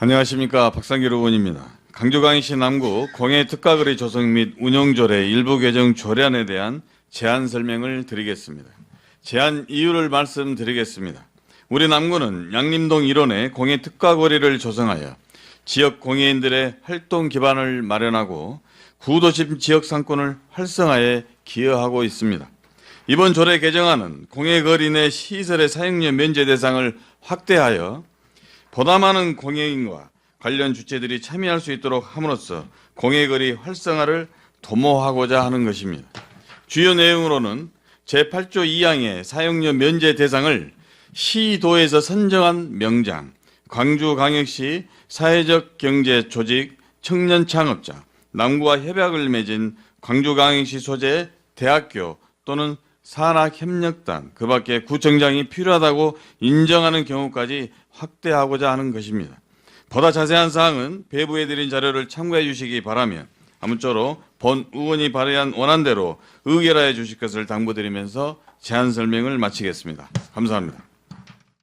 안녕하십니까 박상길 의원입니다. 강주광역시 남구 공해 특가거리 조성 및 운영조례 일부 개정 조례안에 대한 제안 설명을 드리겠습니다. 제안 이유를 말씀드리겠습니다. 우리 남구는 양림동 일원에 공해 특가거리를 조성하여 지역 공해인들의 활동 기반을 마련하고 구도심 지역 상권을 활성화에 기여하고 있습니다. 이번 조례 개정안은 공해거리 내 시설의 사용료 면제 대상을 확대하여 보다 많은 공해인과 관련 주체들이 참여할 수 있도록 함으로써 공해거리 활성화를 도모하고자 하는 것입니다. 주요 내용으로는 제8조 2항의 사용료 면제 대상을 시도에서 선정한 명장, 광주광역시 사회적 경제 조직 청년 창업자, 남구와 협약을 맺은 광주광역시 소재 대학교 또는 산학협력단, 그 밖에 구청장이 필요하다고 인정하는 경우까지 확대하고자 하는 것입니다. 보다 자세한 사항은 배부해드린 자료를 참고해 주시기 바라며 아무쪼록 본 의원이 발의한 원안대로 의결하여 주실 것을 당부드리면서 제안 설명을 마치겠습니다. 감사합니다.